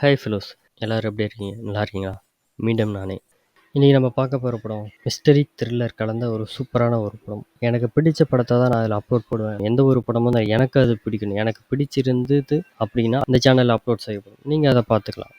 Hi ஃபிலோஸ் எல்லோரும் எப்படி இருக்கீங்க? நல்லா இருக்கீங்களா? மீண்டும் நானே. இன்றைக்கி நம்ம பார்க்க போகிற படம் மிஸ்டரி த்ரில்லர் கலந்த ஒரு சூப்பரான ஒரு படம். எனக்கு பிடிச்ச படத்தை தான் நான் அதில் அப்லோட் போடுவேன். எந்த ஒரு படமும் தான் எனக்கு அது பிடிக்கணும். எனக்கு பிடிச்சிருந்தது அப்படின்னா அந்த சேனலில் அப்லோட் செய்யப்படும். நீங்கள் அதை பார்த்துக்கலாம்.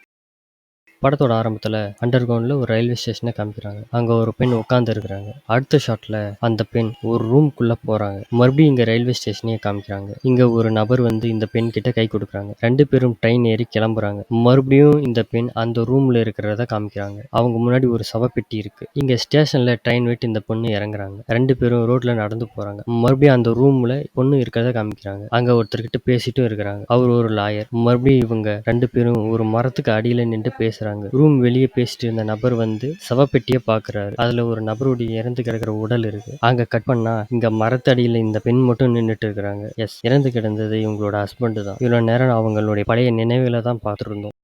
படத்தோட ஆரம்பத்தில் அண்டர் கிரவுண்டில் ஒரு ரயில்வே ஸ்டேஷனை காமிக்கிறாங்க. அங்கே ஒரு பெண் உட்காந்து இருக்கிறாங்க அடுத்த ஷாட்டில் அந்த பெண் ஒரு ரூம்குள்ளே போகிறாங்க மறுபடியும் இங்கே ரயில்வே ஸ்டேஷனையே காமிக்கிறாங்க. இங்கே ஒரு நபர் வந்து இந்த பெண் கிட்ட கை கொடுக்குறாங்க. ரெண்டு பேரும் ட்ரெயின் ஏறி கிளம்புறாங்க. மறுபடியும் இந்த பெண் அந்த ரூமில் இருக்கிறத காமிக்கிறாங்க. அவங்க முன்னாடி ஒரு சவப்பெட்டி இருக்குது இங்கே ஸ்டேஷனில் ட்ரெயின் விட்டு இந்த பொண்ணு இறங்குறாங்க. ரெண்டு பேரும் ரோட்டில் நடந்து போகிறாங்க மறுபடியும் அந்த ரூமில் பொண்ணு இருக்கிறத காமிக்கிறாங்க. அங்கே ஒருத்தர்கிட்ட பேசிட்டும் இருக்கிறாங்க. அவர் ஒரு லாயர் மறுபடியும் இவங்க ரெண்டு பேரும் ஒரு மரத்துக்கு அடியில் நின்று பேசுகிறாங்க ரூம் வெளியே பேசிட்டு இருந்த நபர் வந்து சவப்பெட்டியை பார்க்குறாரு அதில் ஒரு நபருடைய இறந்து கிடக்கிற உடல் இருக்கு. அங்கே கட் பண்ணா இங்கே மரத்தடியில் இந்த பெண் மட்டும் நின்றுட்டு இருக்கிறாங்க. எஸ் இறந்து கிடந்தது இவங்களோட ஹஸ்பண்டு தான். இவ்வளோ நேரம் அவங்களுடைய பழைய நினைவுகளை தான் பார்த்துருந்தோம்.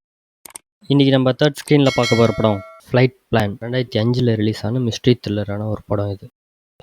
இன்றைக்கி நம்ம தேர்ட் ஸ்க்ரீனில் பார்க்க போகிற படம் ஃப்ளைட் பிளான் ரெண்டாயிரத்தி அஞ்சில் ரிலீஸ் ஆன மிஸ்ட்ரி த்ரில்லரான ஒரு படம் இது.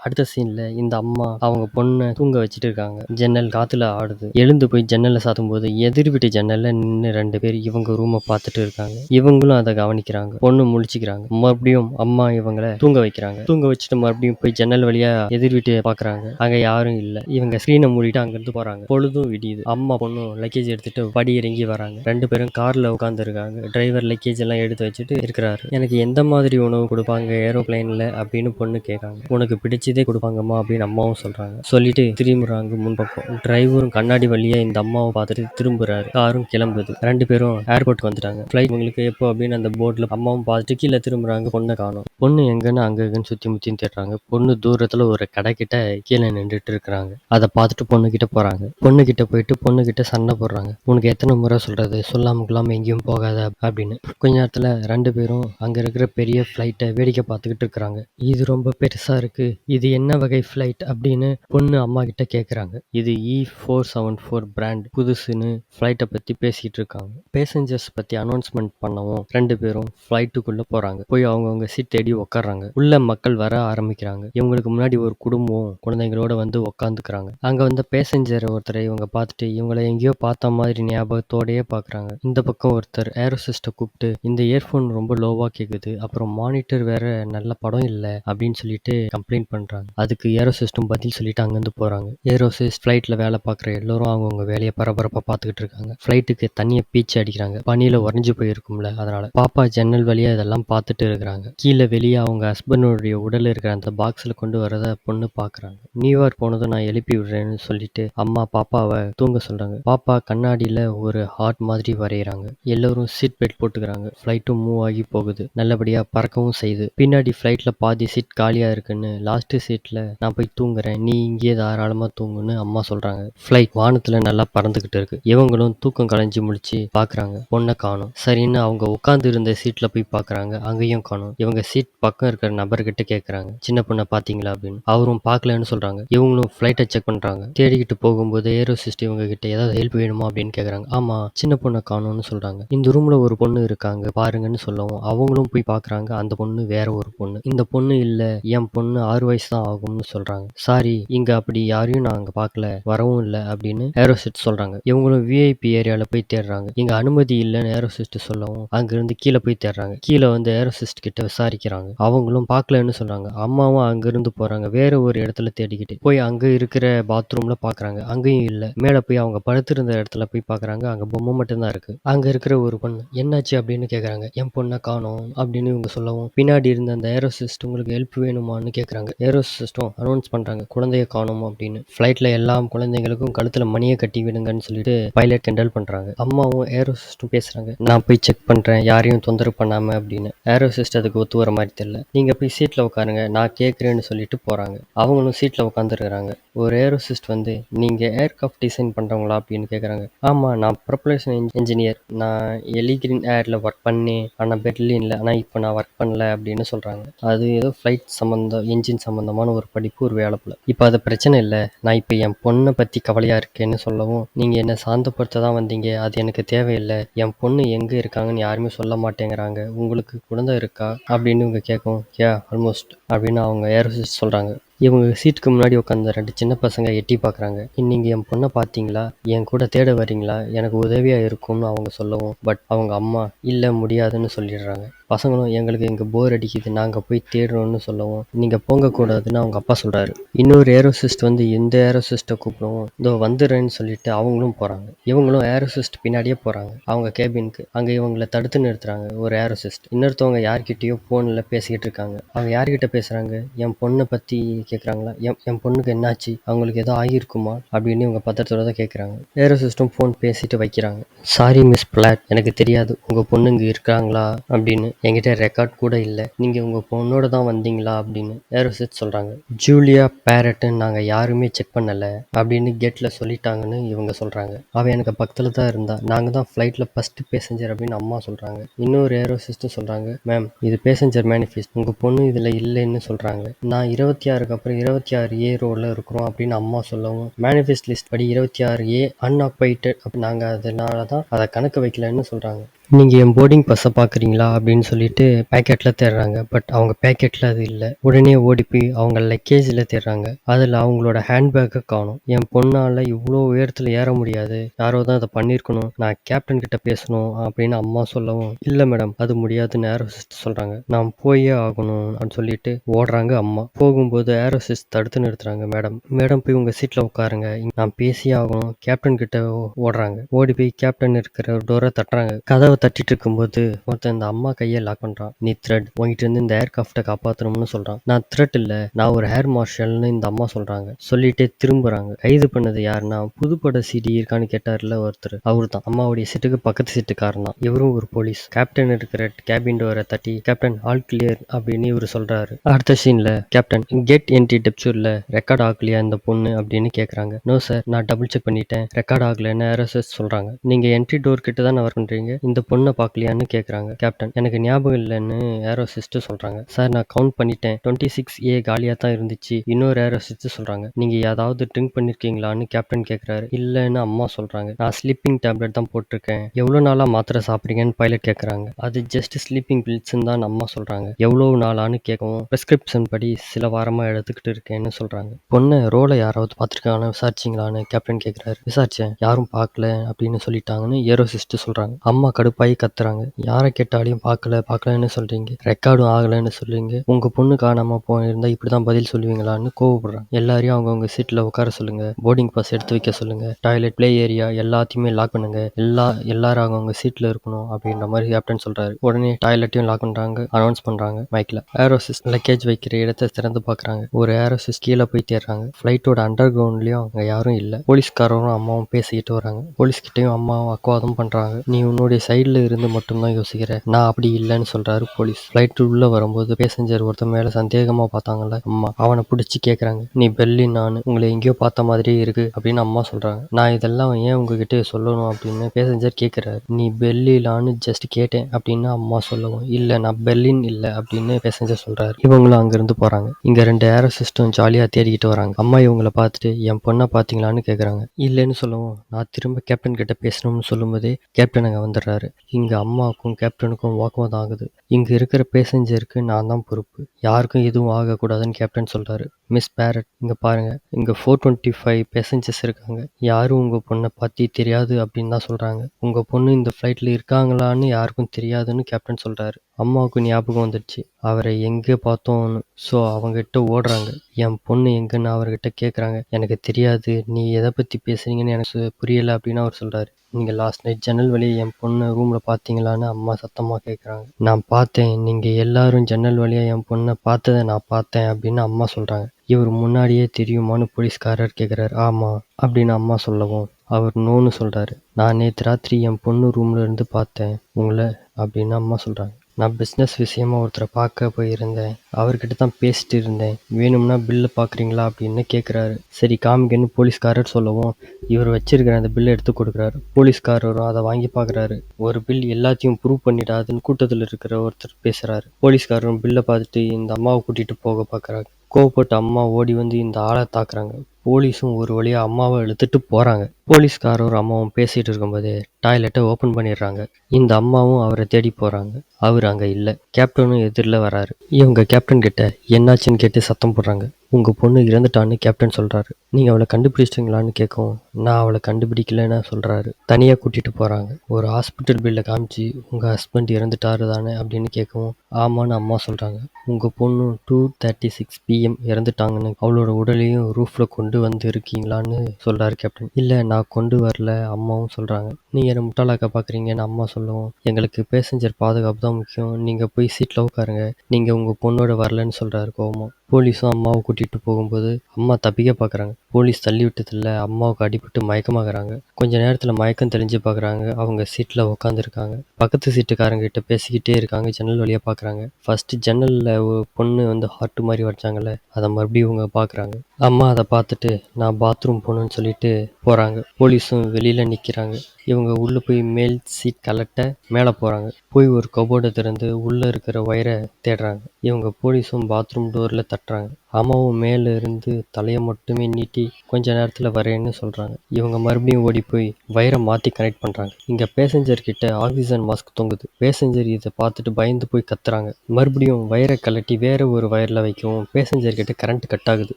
அடுத்த சீனில் இந்த அம்மா அவங்க பொண்ணை தூங்க வச்சுட்டு இருக்காங்க ஜன்னல் காத்துல ஆடுது. எழுந்து போய் ஜன்னலை சாத்தும் போது எதிர் வீட்டு ஜன்னலில் நின்று ரெண்டு பேர் இவங்க ரூமை பார்த்துட்டு இருக்காங்க. இவங்களும் அதை கவனிக்கிறாங்க. பொண்ணு முழிச்சுக்கிறாங்க. மறுபடியும் அம்மா இவங்களை தூங்க வைக்கிறாங்க. தூங்க வச்சுட்டு மறுபடியும் போய் ஜன்னல் வழியா எதிர் வீட்டு பார்க்குறாங்க அங்கே யாரும் இல்லை. இவங்க ஸ்கிரீனை மூடிட்டு அங்கேருந்து போகிறாங்க பொழுதும் விடியுது. அம்மா பொண்ணும் லக்கேஜ் எடுத்துட்டு படி இறங்கி வராங்க. ரெண்டு பேரும் காரில் உட்காந்துருக்காங்க டிரைவர் லக்கேஜ் எல்லாம் எடுத்து வச்சுட்டு இருக்கிறாரு. எனக்கு எந்த மாதிரி உணவு கொடுப்பாங்க ஏரோப்ளைனில் அப்படின்னு பொண்ணு கேட்காங்க. உனக்கு பிடிச்சதே கொடுப்பாங்கம்மா அப்படின்னு அம்மாவும் சொல்கிறாங்க சொல்லிட்டு திரும்புறாங்க முன்பக்கம். டிரைவரும் கண்ணாடி வழியா இந்த அம்மாவை பார்த்துட்டு திரும்புறாரு. காரும் கிளம்புது. ரெண்டு பேரும் ஏர்போர்ட்டுக்கு வந்துட்டாங்க. ஃப்ளைட் உங்களுக்கு எப்போ அப்படின்னு அந்த போர்டில் அம்மாவும் பார்த்துட்டு கீழே திரும்புறாங்க. பொண்ணை காணும். பொண்ணு எங்கன்னு அங்க இங்கன்னு சுற்றி முற்றின்னு தேடுறாங்க. பொண்ணு தூரத்தில் ஒரு கடை கிட்ட கீழே நின்றுட்டு இருக்கிறாங்க. அதை பார்த்துட்டு பொண்ணு கிட்ட போகிறாங்க பொண்ணு கிட்ட போயிட்டு பொண்ணு கிட்ட சண்டை போடுறாங்க. உனக்கு எத்தனை முறை சொல்கிறது சொல்லாம கொள்ளாம எங்கேயும் போகாத அப்படின்னு. கொஞ்ச நேரத்தில் ரெண்டு பேரும் அங்கே இருக்கிற பெரிய ஃப்ளைட்டை வேடிக்கை பார்த்துக்கிட்டு இருக்கிறாங்க. இது ரொம்ப பெருசாக இருக்குது இது என்ன வகை ஃப்ளைட் அப்படின்னு பொண்ணு அம்மா கிட்ட கேட்குறாங்க இது E four seven four brand புதுசுன்னு ஃப்ளைட்டை பற்றி பேசிகிட்டு இருக்காங்க. பேசஞ்சர்ஸ் பற்றி அனௌன்ஸ்மெண்ட் பண்ணவும் ரெண்டு பேரும் ஃப்ளைட்டுக்குள்ளே போகிறாங்க போய் அவங்கவுங்க சீட் தேடி உட்காடுறாங்க உள்ள மக்கள் வர ஆரம்பிக்கிறாங்க. இவங்களுக்கு முன்னாடி ஒரு குடும்பம் குழந்தைங்களோட வந்து உட்காந்துக்கிறாங்க அங்கே வந்த பேசஞ்சர் ஒருத்தரை இவங்க பார்த்துட்டு இவங்களை எங்கேயோ பார்த்த மாதிரி ஞாபகத்தோடயே பார்க்குறாங்க இந்த பக்கம் ஒருத்தர் ஏரோசிஸ்ட்டை கூப்பிட்டு இந்த இயர்ஃபோன் ரொம்ப லோவாக கேட்குது அப்புறம் மானிட்டர் வேற நல்ல படம் இல்லை. அப்படின்னு சொல்லிட்டு கம்ப்ளைண்ட் பண்ணுறாங்க அதுக்கு ஏரோசிஸ்டும் பதில் சொல்லிட்டு அங்கேருந்து போகிறாங்க ஏரோசிஸ் ஃப்ளைட்டில் வேலை பார்க்குற எல்லோரும் அவங்கவுங்க வேலையை பரபரப்பாக பார்த்துக்கிட்டு இருக்காங்க. ஃப்ளைட்டுக்கு தண்ணியை பீச்சு அடிக்கிறாங்க. பனியில் உறைஞ்சு போயிருக்கும்ல அதனால. பாப்பா ஜன்னல் வழியாக இதெல்லாம் பார்த்துட்டு இருக்கிறாங்க. கீழே வெளியே அவங்க ஹஸ்பண்டோடைய உடல் இருக்கிற அந்த பாக்ஸில் கொண்டு வரத பொண்ணு பார்க்குறாங்க. நியூயார்க் போனதும் நான் எழுப்பி விடுறேன்னு சொல்லிட்டு அம்மா பாப்பாவை தூங்க சொல்கிறாங்க பாப்பா கண்ணாடியில் ஒரு ஹார்ட் மாதிரி வரைகிறாங்க எல்லோரும் சீட் பெல்ட் போட்டுக்கிறாங்க. ஃப்ளைட்டும் மூவ் ஆகி போகுது. நல்லபடியாக பறக்கவும் செய்யுது. பின்னாடி ஃப்ளைட்டில் பாதி சீட் காலியாக இருக்குன்னு லாஸ்ட் லாஸ்ட்டு சீட்டில் நான் போய் தூங்குறேன். நீ இங்கேயே தாராளமாக தூங்குன்னு அம்மா சொல்கிறாங்க ஃப்ளைட் வானத்தில் நல்லா பறந்துக்கிட்டு இருக்கு. இவங்களும் தூக்கம் கலைஞ்சி முடிச்சு பார்க்குறாங்க பொண்ணை காணும். சரின்னு அவங்க உட்காந்து இருந்த சீட்டில் போய் பார்க்குறாங்க அங்கேயும் காணும். இவங்க சீட் பக்கம் இருக்கிற நபர்கிட்ட கேட்குறாங்க சின்ன பொண்ணை பார்த்தீங்களா அப்படின்னு. அவரும் பார்க்கலன்னு சொல்கிறாங்க இவங்களும் ஃப்ளைட்டை செக் பண்ணுறாங்க தேடிக்கிட்டு போகும்போது ஏரோ சிஸ்டம் இவங்க கிட்ட ஏதாவது ஹெல்ப் வேணுமா அப்படின்னு கேட்குறாங்க ஆமாம் சின்ன பொண்ணை காணும்னு சொல்கிறாங்க இந்த ரூமில் ஒரு பொண்ணு இருக்காங்க. பாருங்கன்னு சொல்லவும். அவங்களும் போய் பார்க்குறாங்க அந்த பொண்ணு வேற ஒரு பொண்ணு. இந்த பொண்ணு இல்லை. என் பொண்ணு ஆறு ஹவர்ஸ் தான் ஆகும்னு சொல்கிறாங்க சாரி இங்கே அப்படி யாரையும் நான் அங்கே பார்க்கல வரவும் இல்லை அப்படின்னு ஏரோசிஸ்ட் சொல்கிறாங்க இவங்களும் விஐபி ஏரியாவில் போய் தேடுறாங்க. இங்கே அனுமதி இல்லைன்னு ஏரோசிஸ்ட் சொல்லவும் அங்கேருந்து கீழே போய் தேடுறாங்க. கீழே வந்து ஏரோசிஸ்ட் கிட்ட விசாரிக்கிறாங்க. அவங்களும் பார்க்கலன்னு சொல்கிறாங்க அம்மாவும் அங்கேருந்து போகிறாங்க வேற ஒரு இடத்துல தேடிக்கிட்டு போய் அங்கே இருக்கிற பாத்ரூமில் பார்க்குறாங்க அங்கேயும் இல்லை. மேலே போய் அவங்க படுத்திருந்த இடத்துல போய் பார்க்குறாங்க அங்கே பொம்மை மட்டும்தான் இருக்குது அங்கே இருக்கிற ஒரு பொண்ணு என்னாச்சு? அப்படின்னு கேட்குறாங்க என் பொண்ணை காணோம் அப்படின்னு இவங்க சொல்லவும் பின்னாடி இருந்த அந்த ஏரோசிஸ்ட் உங்களுக்கு ஹெல்ப் வேணுமான்னு கேட்குறாங்க ஏரோசிஸ்டும் அனௌன்ஸ் பண்ணுறாங்க குழந்தைய காணும் அப்படின்னு. ஃப்ளைட்டில் எல்லா குழந்தைங்களுக்கும் கழுத்தில் மணியை கட்டி விடுங்கன்னு சொல்லிட்டு பைலட் கிண்டல் பண்ணுறாங்க அம்மாவும் ஏரோசிஸ்டும் பேசுகிறாங்க நான் போய் செக் பண்ணுறேன் யாரையும் தொந்தரவு பண்ணாமல் அப்படின்னு. ஏரோசிஸ்ட் அதுக்கு ஒத்து வர மாதிரி தெரியல. நீங்கள் போய் சீட்டில் உட்காருங்க. நான் கேட்குறேன்னு சொல்லிட்டு போகிறாங்க அவங்களும் சீட்டில் உட்காந்துருக்குறாங்க ஒரு ஏரோசிஸ்ட் வந்து நீங்கள் ஏர்க்ராஃப்ட் டிசைன் பண்ணுறவங்களா அப்படின்னு கேட்குறாங்க ஆமாம் நான் ப்ரொப்பலேஷன் இன்ஜினியர் நான் எலிகிரீன் ஏரில் ஒர்க் பண்ணேன். ஆனால் பெர்லினில் ஆனால் இப்போ நான் ஒர்க் பண்ணல. அப்படின்னு சொல்கிறாங்க அது ஏதோ ஃப்ளைட் சம்மந்தம் இன்ஜின் சம்மந்தமான ஒரு படிப்பு ஒரு வேலை போல. இப்போ அது பிரச்சனை இல்லை. நான் இப்போ என் பொண்ணை பற்றி கவலையாக இருக்கேன்னு சொல்லவும் நீங்கள் என்னை சாந்தப்படுத்த தான் வந்தீங்க. அது எனக்கு தேவையில்லை. என் பொண்ணு எங்கே இருக்காங்கன்னு யாருமே சொல்ல மாட்டேங்கிறாங்க. உங்களுக்கு குழந்தை இருக்கா? அப்படின்னு இவங்க கேட்கும் ஏ ஆல்மோஸ்ட் அப்படின்னு அவங்க ஏர் சொல்கிறாங்க இவங்க சீட்டுக்கு முன்னாடி உட்காந்த ரெண்டு சின்ன பசங்க எட்டி பார்க்குறாங்க நீங்கள் என் பொண்ணை பார்த்தீங்களா என் கூட தேட வரீங்களா? எனக்கு உதவியாக இருக்கும்னு அவங்க சொல்லவும் பட் அவங்க அம்மா இல்லை முடியாதுன்னு சொல்லிடுறாங்க. பசங்களும் எங்களுக்கு இங்கே போர் அடிக்குது. நாங்கள் போய் தேடுறோம்னு சொல்லவும் நீங்கள் போங்கக்கூடாதுன்னு அவங்க அப்பா சொல்கிறாரு இன்னொரு ஏரோசிஸ்ட் வந்து இந்த ஏரோசிஸ்ட்டை கூப்பிடுவோம் இதோ வந்துடுறேன்னு சொல்லிட்டு அவங்களும் போகிறாங்க இவங்களும் ஏரோசிஸ்ட் பின்னாடியே போகிறாங்க அவங்க கேபினுக்கு அங்கே இவங்களை தடுத்து நிறுத்துறாங்க ஒரு ஏரோசிஸ்ட் இன்னொருத்தவங்க யார்கிட்டயோ ஃபோனில் பேசிக்கிட்டு இருக்காங்க. அவங்க யார்கிட்ட பேசுகிறாங்க என் பொண்ணை பற்றி கேட்குறாங்களா என் என் பொண்ணுக்கு என்னாச்சு? அவங்களுக்கு ஏதோ ஆகியிருக்குமா? அப்படின்னு இவங்க பத்திரத்தோட தான் கேட்குறாங்க ஏரோசிஸ்ட்டும் ஃபோன் பேசிட்டு வைக்கிறாங்க. சாரி மிஸ் பிளாட் எனக்கு தெரியாது. உங்கள் பொண்ணு இங்கே இருக்காங்களா? அப்படின்னு என்கிட்ட ரெக்கார்ட் கூட இல்லை. நீங்கள் உங்கள் பொண்ணோட தான் வந்தீங்களா அப்படின்னு ஏரோசிஸ்ட் சொல்கிறாங்க ஜூலியா பேரட்டுன்னு நாங்கள் யாருமே செக் பண்ணலை அப்படின்னு கேட்டில் சொல்லிட்டாங்கன்னு இவங்க சொல்கிறாங்க அவன் எனக்கு பக்கத்தில் தான் இருந்தா. நாங்கள் தான் ஃப்ளைட்டில் ஃபஸ்ட்டு பேசஞ்சர் அப்படின்னு அம்மா சொல்கிறாங்க இன்னொரு ஏரோசிஸ்ட்டும் சொல்கிறாங்க மேம் இது பேசஞ்சர் மேனிஃபெஸ்ட் உங்கள் பொண்ணு இதில் இல்லைன்னு சொல்கிறாங்க நான் இருபத்தி ஆறுக்கு அப்புறம் இருபத்தி ஆறு ஏ ரோவில் இருக்கிறோம் அப்படின்னு அம்மா சொல்லவும் மேனிஃபெஸ்ட் லிஸ்ட் படி இருபத்தி ஆறு ஏ அன்ஆக்குபைட்டட் அப்படி நாங்கள் அதனால தான் அதை கணக்கு வைக்கலன்னு சொல்கிறாங்க நீங்கள் என் போர்டிங் பஸ்ஸை பார்க்குறீங்களா அப்படின்னு சொல்லிட்டு பேக்கெட்டில் தேடுறாங்க. பட் அவங்க பேக்கெட்டில் அது இல்லை. உடனே ஓடி போய் அவங்க லக்கேஜில் தேடுறாங்க. அதில் அவங்களோட ஹேண்ட்பேக்கை காணும். என் பொண்ணால் இவ்வளோ உயரத்தில் ஏற முடியாது. யாரோ தான் அதை பண்ணியிருக்கணும் நான் கேப்டன் கிட்ட பேசணும் அப்படின்னு அம்மா சொல்லவும் இல்லை மேடம் அது முடியாதுன்னு ஏரோசிஸ்ட் சொல்கிறாங்க நான் போயே ஆகணும் அப்படின்னு சொல்லிட்டு ஓடுறாங்க அம்மா. போகும்போது ஏரோசிஸ்ட் தடுத்து நிறுத்துறாங்க. மேடம் மேடம் போய் உங்கள் சீட்டில் உட்காருங்க. நான் பேசியே ஆகணும். கேப்டன் கிட்ட ஓடுறாங்க. ஓடி போய் கேப்டன் இருக்கிற டோரை தட்டுறாங்க. கதவை தட்டிட்டு இருக்கும்போது ஒருத்தன் இந்த அம்மா கையை லாக் பண்றான். நீ த்ரெட் உங்ககிட்ட இருந்து இந்த ஏர்கிராஃப்டை காப்பாற்றணும்னு சொல்றான். நான் த்ரெட் இல்ல நான் ஒரு ஏர் மார்ஷல்னு இந்த அம்மா சொல்றாங்க. சொல்லிட்டே திரும்புறாங்க. கைது பண்ணது யாருன்னா புதுப்பட சிடி இருக்கான்னு கேட்டார்ல ஒருத்தர். அவர் தான் அம்மாவுடைய சீட்டுக்கு பக்கத்து சீட்டுக்காரன் தான். இவரும் ஒரு போலீஸ். கேப்டன் இருக்கிற கேபின் டோரை தட்டி கேப்டன் ஆல் கிளியர் அப்படின்னு இவர் சொல்றாரு. அடுத்த சீன்ல கேப்டன் கேட் என்ட்ரி டெப்சூர்ல ரெக்கார்ட் ஆகலையா இந்த பொண்ணு? அப்படின்னு கேக்குறாங்க. நோ சார் நான் டபுள் செக் பண்ணிட்டேன். ரெக்கார்ட் ஆகலன்னு ஆர்எஸ்எஸ் சொல்றாங்க. நீங்க என்ட்ரி டோர் கிட்ட தான் ஒர்க் பண்றீங்க. இந்த பொண்ணை பார்க்கலையான்னு கேட்குறாங்க கேப்டன் எனக்கு ஞாபகம் இல்லைன்னு ஏரோசிஸ்ட் சொல்கிறாங்க சார் நான் கவுண்ட் பண்ணிட்டேன். டுவெண்ட்டி சிக்ஸ் ஏ காலியாக தான் இருந்துச்சு. இன்னொரு ஏரோசிஸ்ட் சொல்கிறாங்க நீங்கள் ஏதாவது ட்ரிங்க் பண்ணிருக்கீங்களான்னு கேப்டன் கேட்குறாரு இல்லைன்னு அம்மா சொல்கிறாங்க நான் ஸ்லீப்பிங் டேப்லெட் தான் போட்டிருக்கேன். எவ்வளோ நாளாக மாத்திரை சாப்பிட்றீங்கன்னு பைலட் கேட்குறாங்க அது ஜஸ்ட் ஸ்லீப்பிங் பில்ஸ்ன்னு தான் அம்மா சொல்கிறாங்க எவ்வளோ நாளான்னு கேட்கவும் பிரிஸ்கிரிப்ஷன் படி சில வாரமாக எடுத்துக்கிட்டு இருக்கேன்னு சொல்கிறாங்க பொண்ணை ரோலை யாராவது பார்த்துருக்காங்கன்னு விசாரிச்சிங்களான்னு கேப்டன் கேட்குறாரு விசாரிச்சேன். யாரும் பார்க்கல அப்படின்னு சொல்லிட்டாங்கன்னு ஏரோசிஸ்ட் சொல்கிறாங்க அம்மா கடுப்பு பை கத்துறாங்க. யாரை கேட்டாலையும் பார்க்கல பார்க்கலன்னு சொல்றீங்க. ரெக்கார்டும் ஆகலைன்னு சொல்றீங்க. உங்க பொண்ணு காணாம போயிருந்தா இப்படிதான் பதில் சொல்லுவீங்களான்னு கோவப்படுறாங்க. எல்லாரையும் அவங்கவுங்க சீட்ல உட்கார சொல்லுங்க. போர்டிங் பாஸ் எடுத்து வைக்க சொல்லுங்க. டாய்லெட் ப்ளே ஏரியா எல்லாத்தையுமே லாக் பண்ணுங்க. எல்லா எல்லாரும் அவங்கவுங்க சீட்ல இருக்கணும் அப்படின்ற மாதிரி கேப்டன் சொல்றாரு. உடனே டாய்லெட்டையும் லாக் பண்றாங்க அனௌன்ஸ் பண்றாங்க மைக்ல ஏரோசிஸ் லக்கேஜ் வைக்கிற இடத்தை திறந்து பாக்குறாங்க ஒரு ஏரோசிஸ் கீழே போய் தேடுறாங்க. ஃப்ளைட்டோட அண்டர் கிரவுண்ட்லயும் அங்க யாரும் இல்ல. போலீஸ்காரரும் அம்மாவும் பேசிக்கிட்டு வராங்க. போலீஸ் கிட்டயும் அம்மாவும் அக்குவாதம் பண்றாங்க. நீ உன்னுடைய சைடுல இருந்து மட்டும்தான் யோசிக்கிறேன். நான் அப்படி இல்லைன்னு சொல்றாரு போலீஸ். ஃப்ளைட் உள்ள வரும்போது பேசஞ்சர் ஒருத்தன் மேல சந்தேகமா பார்த்தாங்கல்ல அம்மா அவனை பிடிச்சி கேக்குறாங்க. நீ பெர்லின் நான் உங்களை எங்கேயோ பார்த்த மாதிரியே இருக்கு அப்படின்னு அம்மா சொல்றாங்க. நான் இதெல்லாம் ஏன் உங்ககிட்ட சொல்லணும்? அப்படின்னு பேசஞ்சர் கேட்குறாரு நீ பெர்லிலான்னு ஜஸ்ட் கேட்டேன் அப்படின்னு அம்மா சொல்லவும் இல்ல நான் பெர்லின் இல்ல அப்படின்னு பேசஞ்சர் சொல்றாரு. இவங்களும் அங்கிருந்து போறாங்க. இங்க ரெண்டு ஏரோ சிஸ்டம் ஜாலியா தேடிக்கிட்டு வராங்க. அம்மா இவங்களை பார்த்துட்டு என் பொண்ணை பாத்தீங்களான்னு கேக்குறாங்க. இல்லைன்னு சொல்லவும் நான் திரும்ப கேப்டன் கிட்ட பேசணும்னு சொல்லும்போதே கேப்டன் அங்க வந்துடுறாரு. இங்க அம்மாவுக்கும் கேப்டனுக்கும் வாக்குவாதம் ஆகுது. இங்க இருக்கிற பேசஞ்சருக்கு நான் தான் பொறுப்பு. யாருக்கும் எதுவும் ஆகக்கூடாதுன்னு கேப்டன் சொல்றாரு. மிஸ் பேரட் இங்க பாருங்க. இங்க ஃபோர் டுவெண்ட்டி ஃபைவ் பேசஞ்சர்ஸ் இருக்காங்க. யாரும் உங்க பொண்ணை பத்தி தெரியாது அப்படின்னு தான் சொல்றாங்க. உங்க பொண்ணு இந்த ஃப்ளைட்டில் இருக்காங்களான்னு யாருக்கும் தெரியாதுன்னு கேப்டன் சொல்றாரு. அம்மாவுக்கு ஞாபகம் வந்துடுச்சு அவரை எங்கே பார்த்தோம்னு. ஸோ அவங்ககிட்ட ஓடுறாங்க. என் பொண்ணு எங்கன்னு அவர்கிட்ட கேட்குறாங்க எனக்கு தெரியாது. நீ எதை பற்றி பேசுறீங்கன்னு எனக்கு புரியலை அப்படின்னு அவர் சொல்றாரு. நீங்கள் லாஸ்ட் நைட் ஜன்னல் வழியை என் பொண்ணை ரூமில் பார்த்தீங்களான்னு அம்மா சத்தமாக கேட்குறாங்க நான் பார்த்தேன் நீங்கள் எல்லாரும் ஜன்னல் வழியாக என் பொண்ணை பார்த்ததை நான் பார்த்தேன் அப்படின்னு அம்மா சொல்கிறாங்க இவர் முன்னாடியே தெரியுமான்னு போலீஸ்காரர் கேட்குறாரு ஆமாம் அப்படின்னு அம்மா சொல்லவும் அவர் நோன்னு சொல்கிறாரு நான் நேற்று ராத்திரி என் பொண்ணு ரூம்ல இருந்து பார்த்தேன் உங்களை அப்படின்னு அம்மா சொல்கிறாங்க நான் பிஸ்னஸ் விஷயமா ஒருத்தரை பார்க்க போயிருந்தேன். அவர்கிட்ட தான் பேசிட்டு இருந்தேன். வேணும்னா பில்லு பார்க்குறீங்களா அப்படின்னு கேட்குறாரு சரி காமிக்கன்னு போலீஸ்காரர் சொல்லவும் இவர் வச்சிருக்கிற அந்த பில்லை எடுத்து கொடுக்குறாரு. போலீஸ்காரரும் அதை வாங்கி பார்க்குறாரு. ஒரு பில் எல்லாத்தையும் ப்ரூவ் பண்ணிடாதுன்னு கூட்டத்தில் இருக்கிற ஒருத்தர் பேசுகிறாரு போலீஸ்காரரும் பில்லை பார்த்துட்டு இந்த அம்மாவை கூட்டிகிட்டு போக பார்க்குறாங்க. கோவப்பட்ட அம்மா ஓடி வந்து இந்த ஆளை தாக்குறாங்க. போலீஸும் ஒரு வழியாக அம்மாவை இழுத்துட்டு போகிறாங்க போலீஸ்காரரும் அம்மாவும் பேசிகிட்டு இருக்கும்போது டாய்லெட்டை ஓப்பன் பண்ணிடுறாங்க. இந்த அம்மாவும் அவரை தேடி போகிறாங்க அவர் அங்கே இல்லை. கேப்டனும் எதிரில் வராரு. இவங்க கேப்டன் கிட்ட என்னாச்சுன்னு கேட்டு சத்தம் போடுறாங்க. உங்கள் பொண்ணு இறந்துட்டான்னு கேப்டன் சொல்கிறாரு நீங்கள் அவளை கண்டுபிடிச்சிட்டீங்களான்னு கேட்கவும், நான் அவளை கண்டுபிடிக்கலன்னு சொல்கிறாரு தனியாக கூட்டிகிட்டு போகிறாங்க ஒரு ஹாஸ்பிட்டல் பில்லை காமிச்சு, உங்கள் ஹஸ்பண்ட் இறந்துட்டாரு தானே அப்படின்னு கேட்கவும், ஆமான்னு அம்மா சொல்கிறாங்க உங்கள் பொண்ணு டூ தேர்ட்டி சிக்ஸ் பிஎம் இறந்துட்டாங்கன்னு அவளோட உடலையும் ரூஃபில் கொண்டு வந்து இருக்கீங்களான்னு சொல்கிறாரு கேப்டன். இல்லை நான் கொண்டு வரல அம்மாவும் சொல்கிறாங்க நீங்கள் என்ன முட்டாளாக்க பார்க்குறீங்கன்னு அம்மா சொல்லவும், எங்களுக்கு பேசஞ்சர் பாதுகாப்பு தான் முக்கியம். நீங்கள் போய் சீட்டில் உட்காருங்க. நீங்கள் உங்கள் பொண்ணோட வரலன்னு சொல்கிறாரு கோவமா. போலீஸும் அம்மாவை கூட்டிகிட்டு போகும்போது அம்மா தப்பிக்க பார்க்குறாங்க போலீஸ் தள்ளி விட்டதுல அம்மாவுக்கு அடிபட்டு மயக்கமாகறாங்க. கொஞ்ச நேரத்தில் மயக்கம் தெளிஞ்சு பாக்குறாங்க. அவங்க சீட்ல உட்காந்துருக்காங்க. பக்கத்து சீட்டுக்காரங்க கிட்ட பேசிக்கிட்டே இருக்காங்க. ஜன்னல் வழியா பாக்குறாங்க. ஃபர்ஸ்ட் ஜன்னல்ல பொண்ணு வந்து ஹார்ட் மாதிரி வரைஞ்சாங்கல்ல, அதை மறுபடியும் இவங்க பாக்குறாங்க. அம்மா அதை பார்த்துட்டு நான் பாத்ரூம் போகணும்னு சொல்லிட்டு போறாங்க. போலீஸும் வெளியில் நிக்கிறாங்க. இவங்க உள்ள போய் மேல் சீட் கலட்ட மேலே போறாங்க. போய் ஒரு கபோர்டை திறந்து உள்ள இருக்கிற ஒயரை தேடுறாங்க. இவங்க போலீஸும் பாத்ரூம் டோர்ல தட்டுறாங்க. அம்மாவும் மேல இருந்து தலையை மட்டுமே நீட்டி கொஞ்ச நேரத்துல வரேன்னு சொல்றாங்க. இவங்க மறுபடியும் ஓடி போய் வயரை மாத்தி கனெக்ட் பண்றாங்க. இங்க பேசஞ்சர் கிட்ட ஆக்சிஜன் மாஸ்க் தொங்குது. பேசஞ்சர் இதை பார்த்துட்டு பயந்து போய் கத்துறாங்க. மறுபடியும் வயரை கழட்டி வேற ஒரு வயர்ல வைக்கவும் பேசஞ்சர் கிட்ட கரண்ட் கட் ஆகுது.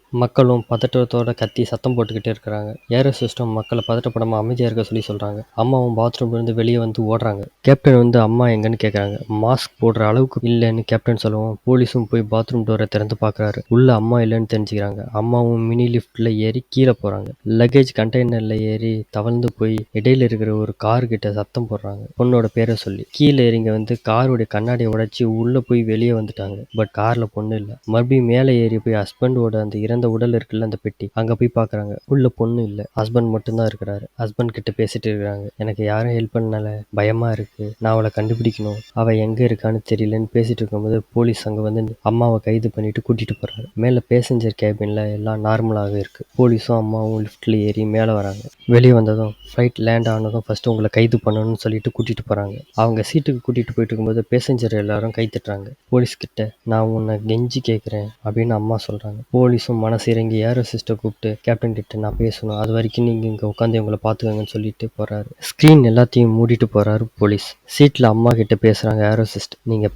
மக்களும் பதட்டத்தோட கத்தி சத்தம் போட்டுக்கிட்டே இருக்கிறாங்க. ஏரோ சிஸ்டம் மக்களை பதட்டப்படாம அமைதியா இருக்க சொல்லி சொல்றாங்க. அம்மாவும் பாத்ரூம்ல இருந்து வெளியே வந்து ஓடுறாங்க. கேப்டன் வந்து அம்மா எங்கன்னு கேக்குறாங்க. மாஸ்க் போடுற அளவுக்கு இல்லைன்னு கேப்டன் சொல்லவும், போலீஸும் போய் பாத்ரூம் டோரை திறந்து பாக்குறாரு. உள்ள அம்மா இல்லைன்னு தெரிஞ்சுக்கிறாங்க. அம்மாவும் மினி லிஃப்ட்டில் ஏறி கீழே போகிறாங்க லக்கேஜ் கண்டெய்னரில் ஏறி தவழ்ந்து போய் இடையில இருக்கிற ஒரு கார் கிட்ட சத்தம் போடுறாங்க. பொண்ணோட பேரை சொல்லி. கீழே இறங்கி வந்து காருடைய கண்ணாடியை உடைச்சி உள்ளே போய் வெளியே வந்துட்டாங்க. பட் காரில் பொண்ணு இல்லை மறுபடியும் மேலே ஏறி போய் ஹஸ்பண்டோட அந்த இறந்த உடல் இருக்குல்ல அந்த பெட்டி அங்கே போய் பாக்குறாங்க. உள்ள பொண்ணு இல்லை ஹஸ்பண்ட் மட்டும்தான் இருக்கிறாரு. ஹஸ்பண்ட் கிட்ட பேசிட்டு இருக்கிறாங்க எனக்கு யாரும் ஹெல்ப் பண்ணல. பயமா இருக்கு. நான் அவளை கண்டுபிடிக்கணும். அவள் எங்கே இருக்கான்னு தெரியலன்னு பேசிட்டு இருக்கும்போது போலீஸ் அங்கே வந்து அம்மாவை கைது பண்ணிட்டு கூட்டிட்டு போறாரு. மேலே பேசஞ்சர் கேபின்ல எல்லாம் நார்மலாவே இருக்கு. போலீஸும் அம்மாவும் லிஃப்ட்ல ஏறி மேலே வராங்க. வெளியே வந்ததும் ஃப்ளைட் லேண்ட் ஆனதும் ஃபஸ்ட்டு உங்களை கைது பண்ணணும்னு சொல்லிட்டு கூட்டிகிட்டு போகிறாங்க அவங்க சீட்டுக்கு கூட்டிகிட்டு போயிட்டு இருக்கும்போது பேசஞ்சர் எல்லாரும் கை தட்டுறாங்க. நான் உன்னை கெஞ்சி கேட்குறேன் அப்படின்னு அம்மா சொல்கிறாங்க போலீஸும் மனசு இறங்கி ஏரோ சிஸ்டர் கூப்பிட்டு கேப்டன் கிட்ட நான் பேசணும். அது வரைக்கும் நீங்கள் இங்கே உட்காந்து இவங்களை பாத்துக்கங்கன்னு சொல்லிட்டு போகிறாரு ஸ்க்ரீன் எல்லாத்தையும் மூடிட்டு போகிறாரு போலீஸ். சீட்டில் அம்மா கிட்ட பேசுகிறாங்க ஏரோ சிஸ்டர். நீங்க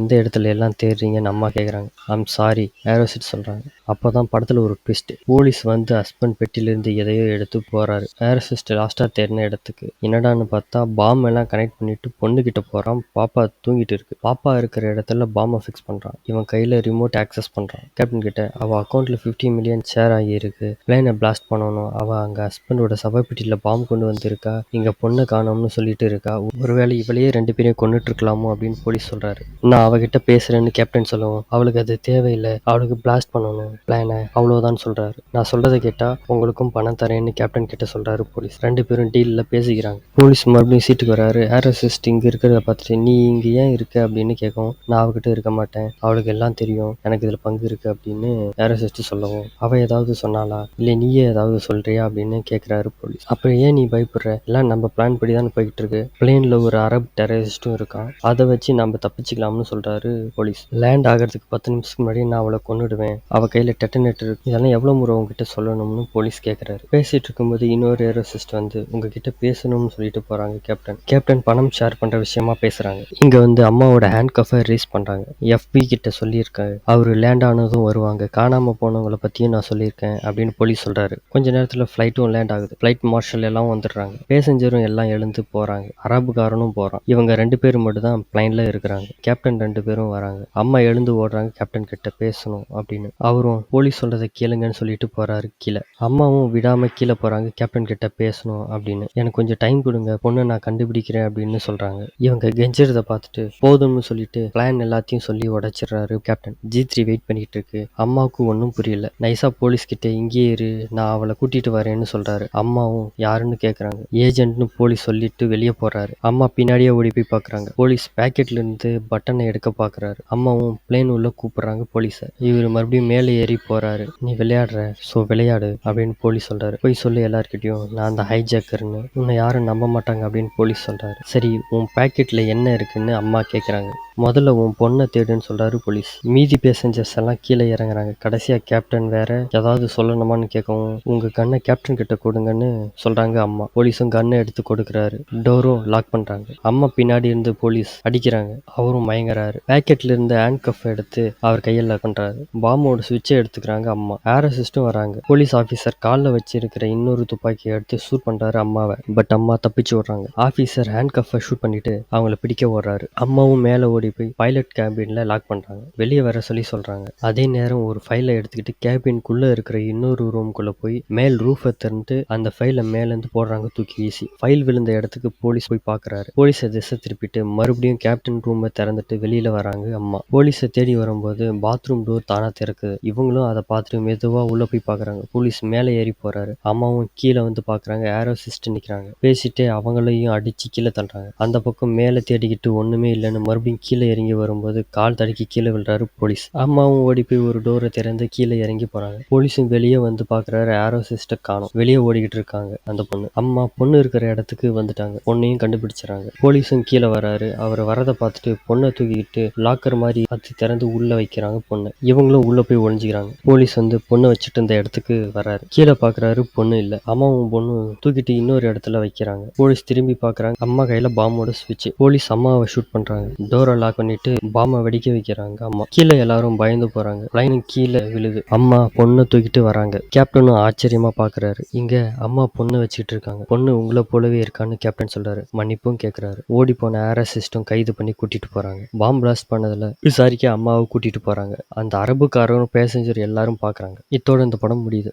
எந்த இடத்துல எல்லாம் தேடுறீங்கன்னு அம்மா கேட்குறாங்க ஐம் சாரி ஏரோ சொல்கிறாங்க அப்போதான் படத்தில் ஒரு ட்விஸ்ட். போலீஸ் வந்து ஹஸ்பண்ட் பெட்டிலிருந்து எதையோ எடுத்து போகிறாரு ஏரோ லாஸ்ட்டாக தேடின இடத்துக்கு. என்னடான்னு பார்த்தா பாம் எல்லாம் கனெக்ட் பண்ணிட்டு பொண்ணுக்கிட்ட போகிறான் பாப்பா தூங்கிட்டு இருக்கு. பாப்பா இருக்கிற இடத்துல பாம்பை ஃபிக்ஸ் பண்ணுறான் இவன் கையில் ரிமோட் ஆக்சஸ் பண்ணுறான் கேப்டன் கிட்ட அவள் அக்கௌண்ட்டில் ஃபிஃப்டி மில்லியன் ஷேர் ஆகி இருக்கு. பிளேனை பிளாஸ்ட் பண்ணணும். அவள் அங்கே ஹஸ்பண்டோட சவப்பெட்டியில பாம்பு கொண்டு வந்திருக்கா. இங்கே பொண்ணை காணோம்னு சொல்லிட்டு இருக்கா. ஒருவேளை இவளையே ரெண்டு பேரையும் கொண்டுட்டு இருக்கலாமோ அப்படின்னு போலீஸ் சொல்கிறாரு நான் அவகிட்ட பேசுகிறேன்னு கேப்டன் சொல்லுவோம் அவளுக்கு அது தேவையில்லை. அவளுக்கு பிளாஸ்ட் பண்ணணும் பிளானை அவ்வளோதான் சொல்றாரு. நான் சொல்றதை கேட்டால் உங்களுக்கும் பணம் தரேன்னு கேப்டன் கிட்ட சொல்றாரு போலீஸ். ரெண்டு பேரும் டீலில் பேசிக்கிறாங்க. போலீஸ் மறுபடியும் சீட்டுக்கு வராரு. ஏரோசிஸ்ட் இங்கே இருக்கிறத பார்த்துட்டு நீ இங்கே ஏன் இருக்க அப்படின்னு கேட்கவும் நான் அவகிட்ட இருக்க மாட்டேன். அவளுக்கு எல்லாம் தெரியும். எனக்கு இதில் பங்கு இருக்கு அப்படின்னு ஏரோசிஸ்ட் சொல்லவும் அவள் ஏதாவது சொன்னாளா இல்லை நீயே ஏதாவது சொல்றியா அப்படின்னு கேட்குறாரு போலீஸ். அப்புறம் ஏன் நீ பயப்படுற எல்லாம் நம்ம பிளான் படி தான் போய்கிட்டு இருக்கு. பிளேனில் ஒரு அரப் டெரரிஸ்ட்டும் இருக்கான். அதை வச்சு நம்ம தப்பிச்சுக்கலாம்னு சொல்றாரு போலீஸ். லேண்ட் ஆகிறதுக்கு பத்து நிமிஷத்துக்கு முன்னாடி நான் அவளை கொண்டுடுவேன் அவள் கையில் டெட்டனேட்டர் இருக்கு. இதெல்லாம் எவ்வளோ முறை உங்ககிட்ட சொல்லணும்னு போலீஸ் கேட்குறாரு பேசிட்டு இருக்கும்போது இன்னொரு ஏரோசிஸ்ட் வந்து உங்ககிட்ட பேசணும்னு சொல்லிட்டு போறாங்க கேப்டன். கேப்டன் பணம் ஷேர் பண்ணுற விஷயமா பேசுறாங்க. இங்கே வந்து அம்மாவோட ஹேண்ட் கஃபை ரீஸ் பண்ணுறாங்க எஃபி கிட்ட சொல்லியிருக்காரு. அவர் லேண்ட் ஆனதும் வருவாங்க. காணாமல் போனவங்கள பற்றியும் நான் சொல்லியிருக்கேன் அப்படின்னு போலீஸ் சொல்கிறாரு கொஞ்ச நேரத்தில் ஃப்ளைட்டும் லேண்ட் ஆகுது. ஃப்ளைட் மார்ஷல் எல்லாம் வந்துடுறாங்க. பேசஞ்சரும் எல்லாம் எழுந்து போகிறாங்க அரபுக்காரனும் போகிறான் இவங்க ரெண்டு பேரும் மட்டும் தான் பிளைனில் இருக்கிறாங்க. கேப்டன் ரெண்டு பேரும் வராங்க. அம்மா எழுந்து ஓடுறாங்க கேப்டன் கிட்ட பேசணும் அப்படின்னு. அவரும் போலீஸ் சொல்றதை கேளுங்கன்னு சொல்லிட்டு போறாரு கீழே. அம்மாவும் விடாம கீழே போறாங்க கேப்டன் கிட்ட பேசணும் அப்படின்னு. எனக்கு கொஞ்சம் டைம் கொடுங்க பொண்ணை நான் கண்டுபிடிக்கிறேன் அப்படின்னு சொல்றாங்க. இவங்க கெஞ்சுறதை பார்த்துட்டு போதும்னு சொல்லிட்டு பிளான் எல்லாத்தையும் சொல்லி உடைச்சிடுறாரு கேப்டன். ஜி த்ரீ வெயிட் பண்ணிட்டு இருக்கு. அம்மாவுக்கு ஒன்றும் புரியல. நைஸா போலீஸ் கிட்ட இங்கேயே இரு நான் அவளை கூட்டிட்டு வரேன்னு சொல்றாரு. அம்மாவும் யாருன்னு கேக்குறாங்க. ஏஜென்ட்னு போலீஸ் சொல்லிட்டு வெளியே போறாரு. அம்மா பின்னாடியே ஓடி போய் பாக்குறாங்க. போலீஸ் பாக்கெட்ல இருந்து பட்டனை எடுக்க பாக்குறாரு. அம்மாவும் பிளேன் உள்ள கூப்பிடுறாங்க போலீஸை இவர் மறுபடியும் மேலே ஏறி போறாரு. நீ விளையாடுற சோ விளையாடு அப்படின்னு போலீஸ் சொல்றாரு. போய் சொல்லு எல்லாருக்கிட்டையும் நான் அந்த ஹைஜாக்கர்னு. உன்னை யாரும் நம்ப மாட்டாங்க அப்படின்னு போலீஸ் சொல்றாரு. சரி உன் பாக்கெட்ல என்ன இருக்குன்னு அம்மா கேக்குறாங்க. முதல்ல உன் பொண்ணை தேடுன்னு சொல்றாரு போலீஸ். மீதி பேசஞ்சர்ஸ் எல்லாம் கீழே இறங்குறாங்க. கடைசியா கேப்டன் வேற ஏதாவது சொல்லணுமான்னு கேட்கவும் உங்க கண்ணை கேப்டன் கிட்ட கொடுங்கன்னு சொல்றாங்க அம்மா. போலீஸும் கண்ணை எடுத்து கொடுக்குறாரு. டோரும் லாக் பண்றாங்க. அம்மா பின்னாடி இருந்து போலீஸ் அடிக்கிறாங்க. அவரும் மயங்குறாரு. பேக்கெட்ல இருந்த ஹேண்ட் கஃப் எடுத்து அவர் கையில் லாக் பண்றாரு. பாம்போட சுவிட்சை எடுத்துக்கிறாங்க அம்மா. ஏர் வராங்க. போலீஸ் ஆஃபீஸர் காலில் வச்சிருக்கிற இன்னொரு துப்பாக்கியை எடுத்து ஷூட் பண்றாரு அம்மாவை. பட் அம்மா தப்பிச்சு விடுறாங்க ஆஃபீஸர் ஹேண்ட் கஃபை ஷூட் பண்ணிட்டு அவங்கள பிடிக்க ஓடுறாரு. அம்மாவும் மேலே ஓடி போய் பைலட் கேபின்ல லாக் பண்றாங்க. வெளியே வர சொல்லி சொல்றாங்க. அதே நேரம் ஒரு ஃபைலை எடுத்துக்கிட்டு கேபின்குள்ள இருக்கிற இன்னொரு ரூம்குள்ள போய் மேல் ரூஃபை திறந்து அந்த ஃபைலை மேலேருந்து போடுறாங்க தூக்கி வீசி. ஃபைல் விழுந்த இடத்துக்கு போலீஸ் போய் பார்க்குறாரு போலீஸை திசை திருப்பிட்டு மறுபடியும் கேப்டன் ரூமை திறந்துட்டு வெளியில வராங்க அம்மா. போலீஸை தேடி வரும்போது பாத்ரூம் டோர் தானா திறக்குது. இவங்களும் அதை பார்த்துட்டு மெதுவா உள்ள போய் பாக்குறாங்க. போலீஸ் மேலே ஏறி போறாரு. அம்மாவும் கீழே வந்து பாக்குறாங்க. ஏரோ சிஸ்டர் நிக்கிறாங்க. பேசிட்டு அவங்களையும் அடிச்சு கீழே தள்ளுறாங்க. அந்த பக்கம் மேலே தேடிக்கிட்டு ஒண்ணுமே இல்லைன்னு மறுபடியும் கீழே இறங்கி வரும்போது கால் தடுக்கி கீழே விழுறாரு போலீஸ். அம்மாவும் ஓடி போய் ஒரு டோரை திறந்து கீழே இறங்கி போறாங்க. போலீஸும் வெளியே வந்து பாக்குறாரு. ஆரோ சிஸ்டர் காணும். வெளியே ஓடிக்கிட்டு இருக்காங்க அந்த பொண்ணு. அம்மா பொண்ணு இருக்கிற இடத்துக்கு வந்துட்டாங்க. பொண்ணையும் கண்டுபிடிச்சாங்க போலீஸும் கீழே வராரு. அவர் வரதை பார்த்துட்டு பொண்ணை தூக்கிக்கிட்டு லாக்கர் மாதிரி பார்த்து திறந்து உள்ள வைக்கிறாங்க பொண்ணு. இவங்களும் உள்ள போய் ஒழிஞ்சுக்கிறாங்க போலீஸ் வந்து பொண்ணை வச்சுட்டு இந்த இடத்துக்கு வராரு கீழே பாக்குறாரு பொண்ணு இல்ல. அம்மாவும் பொண்ணு தூக்கிட்டு இன்னொரு இடத்துல வைக்கிறாங்க. போலீஸ் திரும்பி பாக்குறாங்க. அம்மா கையில பாம்போட சுவிட்ச் போலீஸ் அம்மாவை ஷூட் பண்றாங்க. டோரை லாக் பண்ணிட்டு பாம்பை வெடிக்க வைக்கிறாங்க. அம்மா கீழே எல்லாரும் பயந்து போறாங்க. லைன் கீழே விழுது. அம்மா பொண்ணை தூக்கிட்டு வராங்க. கேப்டனும் ஆச்சரியமா பாக்குறாரு. இங்க அம்மா பொண்ணு வச்சுட்டு இருக்காங்க. பொண்ணு உங்களை போலவே இருக்கான்னு கேப்டன் சொல்றாரு. மன்னிப்பும் கேக்குறாரு. ஓடி போன ஏர் அசிஸ்டும் கைது பண்ணி கூட்டிட்டு போறாங்க. பாம்பு பிளாஸ்ட் பண்ணதுல விசாரிக்க அம்மாவை கூட்டிட்டு போறாங்க. அந்த அரபுக்காரரும் பேசஞ்சர் எல்லாரும் பாக்குறாங்க. இத்தோட இந்த படம் முடியுது.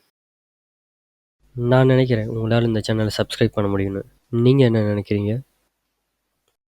நான் நினைக்கிறேன் உங்களால் இந்த சேனலை சப்ஸ்கிரைப் பண்ண முடியும்னு. நீங்கள் என்ன நினைக்கிறீங்க?